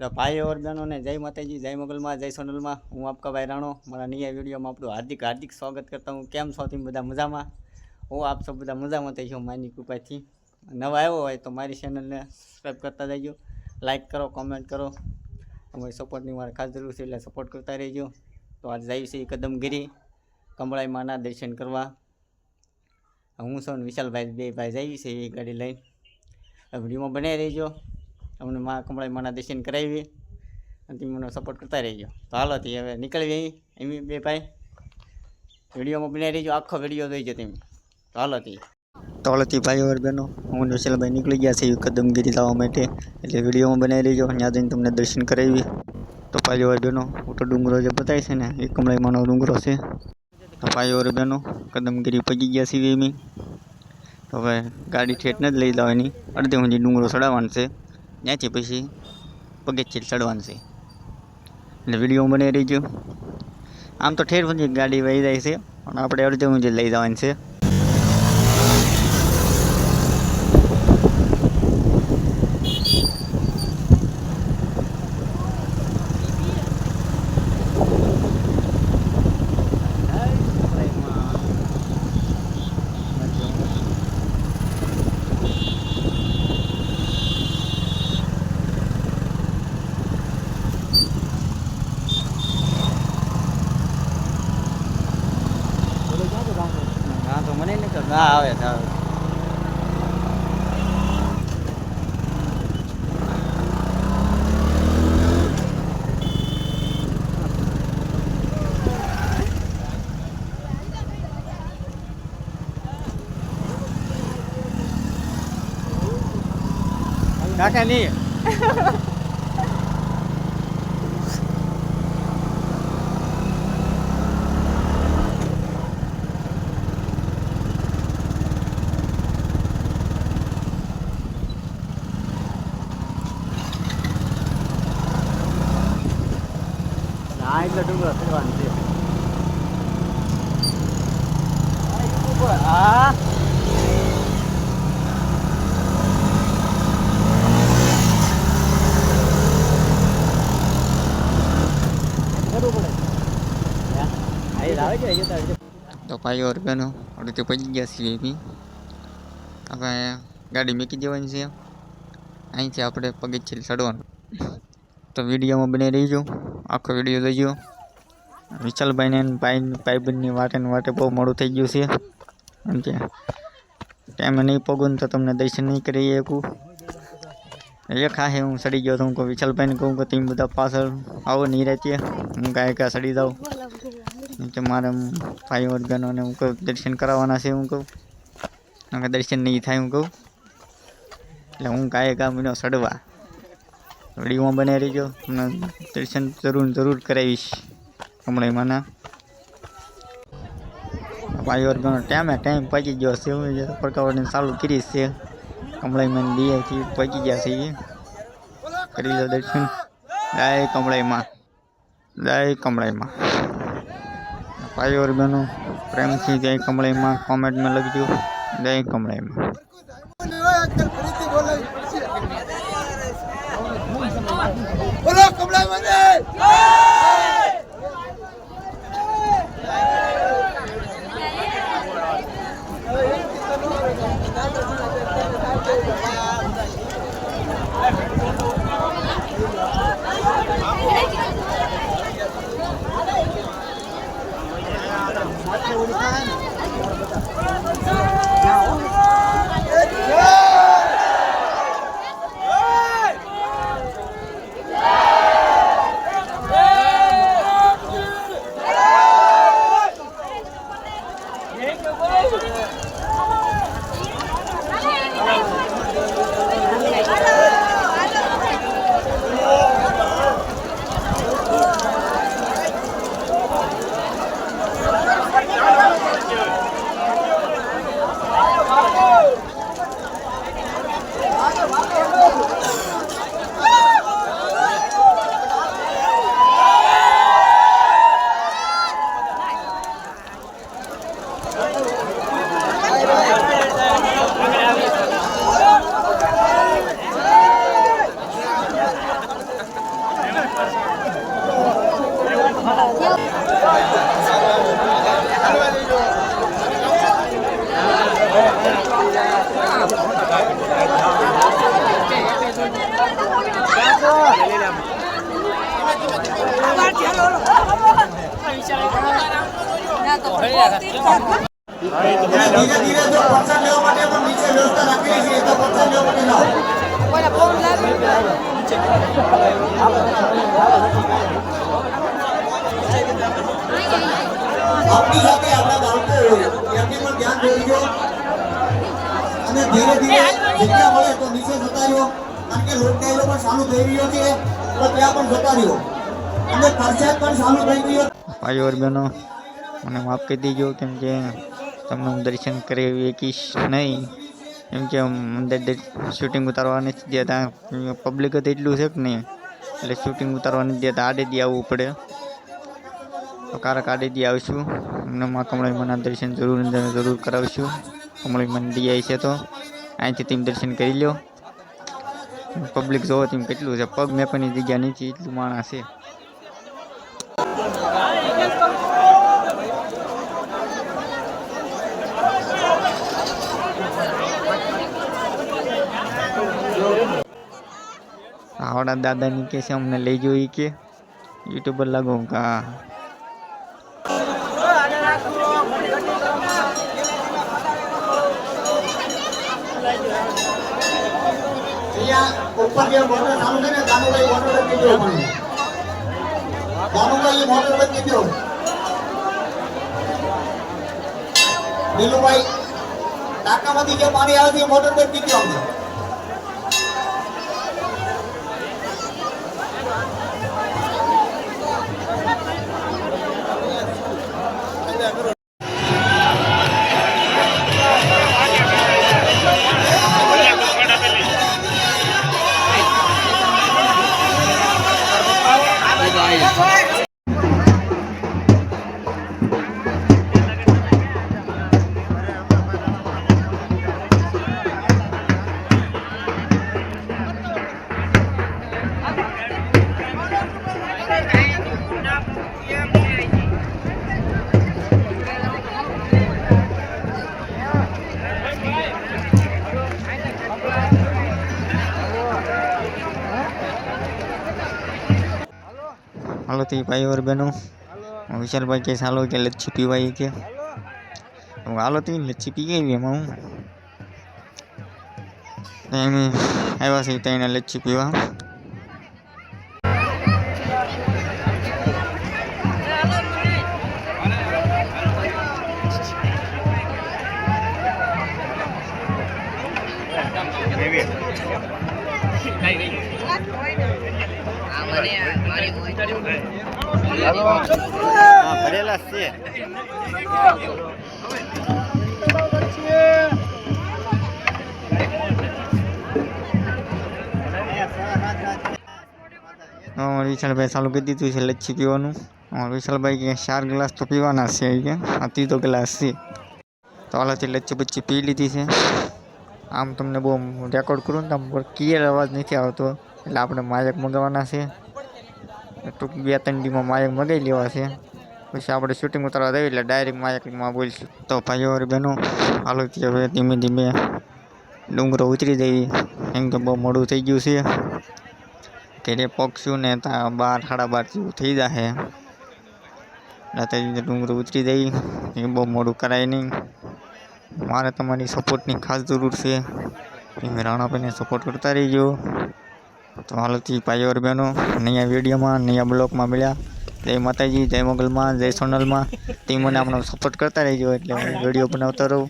તો ભાઈઓ और બહેનોને જય માતાજી, જય મોગલમાં, જય સોનલમાં. હું આપકા ભાઈ રાણો. મારા નિયા વિડીયોમાં આપણું હાર્દિક હાર્દિક સ્વાગત કરતા હું. કેમ છો? તમે બધા મજામાં? હું આપ સૌ બધા મજામાં થઈ છું માની કૃપાથી. નવા આવ્યો હોય તો મારી ચેનલને સબસ્ક્રાઈબ કરતા જજો. લાઈક કરો કોમેન્ટ કરો. અમારી સપોર્ટની મારે ખાસ જરૂર છે એટલે સપોર્ટ કરતા રહેજો. તો આજે જઈએ છીએ કદમગીરી. કમળાઈ માના દર્શન કરવા. હું સૌ વિશાલભાઈ બે ભાઈ જઈએ છીએ એ ગાડી લઈને. વિડીયોમાં બનાવી રહેજો અમને મા કમળાઈ માના દર્શન કરાવી અને તમે મને સપોર્ટ કરતા રહેજો. તો હાલો થી હવે ગઈ એમ બે ભાઈ. વિડીયોમાં બનાવી રહીજો આખો વીડિયો જોઈજો તમે. તો હાલો તો. થી ભાઈઓ બહેનો, હું વિશાલભાઈ નીકળી ગયા છીએ કદમગીરી લાવવા માટે. એટલે વિડીયોમાં બનાવી રહેજો ત્યાં જઈને તમને દર્શન કરાવી તો ભાઈઓ બહેનો મોટો ડુંગરો જે બતાવે છે ને, એ કમળાઈ માનો ડુંગરો છે. તો ભાઈઓ બહેનો, કદમગીરી પગી ગયા છીએ એમ તો હવે ગાડી ઠેઠ નથી લઈ જવાની. અડધે સુધી ડુંગરો ચડાવવાનો છે. ત્યાંથી પછી પગથિયે ચડવાનું છે. એટલે વીડિયો બની રહીજો. આમ તો ઠેર સુધી ગાડી વહી જાય છે, પણ આપણે અડધે મુજબ લઈ જવાની છે હા તો હા આવે છે, આવે. કાકા નહીં એટલે ડુંગરો છે હા તો પહોંચી ગયા છીએ બી આપણે ગાડી મૂકી દેવાની છે. અહીંથી આપણે પગથિયે ચડવાનું. તો વિડીયોમાં બની રહીજો. આખો વીડિયો જોઈજો વિશાલભાઈને ભાઈ ભાઈબંધની વાટે ને વાટે બહુ મોડું થઈ ગયું છે. એમ કે ટાઈમે નહીં પગું તો તમને દર્શન નહીં કરી શકું એક હા હું સડી ગયો તો હું કહું, વિશાલભાઈને કહું કે તમે બધા પાછળ આવો નહીં રહેતી હું કાંઈ કાંઈ સડી જાઉં કે, મારે ભાઈ વર્ગનોને હું કહું, દર્શન કરાવવાના છે હું કહું. કે દર્શન નહીં થાય હું કહું. એટલે હું કાંઈ કામ મને સડવા. વિડીયોમાં બને રહીજો તમને દર્શન જરૂર જરૂર કરાવીશ. હમણાં માના ભાઈ વર્ગનો ટાઈમે ટાઈમ પચી ગયો છે, હું જે ચાલુ કરી છે. કમળાઈમાં દિયાથી પચી ગયા છે. કરી લો દર્શન. દાય કમળાઈમાં દાય કમળાઈમાં. ભાઈ વર્ગનો પ્રેમથી જય કમળાઈમાં. કોમેન્ટમાં લખજો દાય કમળાઈમાં. ધીરે ધીરે જો લેવા માટે પણ નીચે તો પ્રસાદ લેવા માટે અને ધીરે ધીરે જગ્યા મળે તો નીચે જતા રહ્યો. કારણ કે લોકડાયરો પણ થઈ રહ્યો છે, તો ત્યાં પણ જતા રહ્યો. ભાઈઓ બહેનો, મને માફ કરી દેજો, કેમ કે તમને હું દર્શન કરી શકીશ નહીં. કેમ કે અંદર શૂટિંગ ઉતારવા નથી દેતા પબ્લિક જ એટલું છે કે નહીં. એટલે શૂટિંગ ઉતારવા નથી દેતા આડેથી આવવું પડે. તો કારક આડેથી આવીશું. અમને માં કમળાઈ મના દર્શન જરૂર જરૂર કરાવીશું. કમળાઈ દી આવી છે તો. અહીંથી તેમ દર્શન કરી લો પબ્લિક જોવો તેમ કેટલું છે. પગ મેકવાની જગ્યા નથી એટલું માણસ છે. આવડા દાદાની કે છે, અમને લઈ ગયો કે. યુટ્યુબર લાગો કા ઉપર જે મોટર ચાલુ છે ને દાનુભાઈ મોટર દો નીલુભાઈ ટાંકામાંથી જે પાણી આવે છે મોટર કરી દો હાલો તે ભાઈ ઓર બહેનો. વિશાલભાઈ કે હાલો કે લચ્છી પીવાય કે. હાલો તે લચ્છી પી ગઈ એમાં હું. એમ આવ્યા છે ત્યાં લચ્છી પીવા. ભરેલા છે અમારે વિશાલભાઈ ચાલુ કરી દીધું છે લચ્છી પીવાનું. અમારે વિશાલભાઈ કે ચાર ગ્લાસ તો પીવાના છે એ કે, આ ત્રીજો ગ્લાસ છે. તો હાલાથી લચ્છી બચ્ચી પી લીધી છે. આમ તમને બહુ રેકોર્ડ કરું ને તો આમ ક્લિયર અવાજ નથી આવતો. એટલે આપણે માયક મગાવવાના છે. ટૂંક બે ત્રણ દીમાં માયક મગાવી લેવા છે. પછી આપણે શૂટિંગ ઉતારવા દઈએ એટલે ડાયરેક્ટ માયકમાં બોલીશું. તો ભાઈઓ અને બહેનો, હાલો હવે ધીમે ધીમે ડુંગરો ઉતરી દેવી કેમ કે બહુ મોડું થઈ ગયું છે. ઘેરે પગશું ને ત્યાં બાર, સાડા બાર જેવું થઈ જશે રાતે ડુંગરો ઉતરી જઈ એ બહુ મોડું કરાય નહીં. મારે તમારી સપોર્ટની ખાસ જરૂર છે. તમે રાણાભાઈને સપોર્ટ કરતા રહીજો. તો હાલથી ભાઈઓ અને બહેનો, નયા વિડીયોમાં, નયા બ્લોગમાં મળ્યા. જય માતાજી, જય મોગલમાં, જય સોનલમાં. તે મને આપણો સપોર્ટ કરતા રહેજો એટલે હું વીડિયો બનાવતો રહું.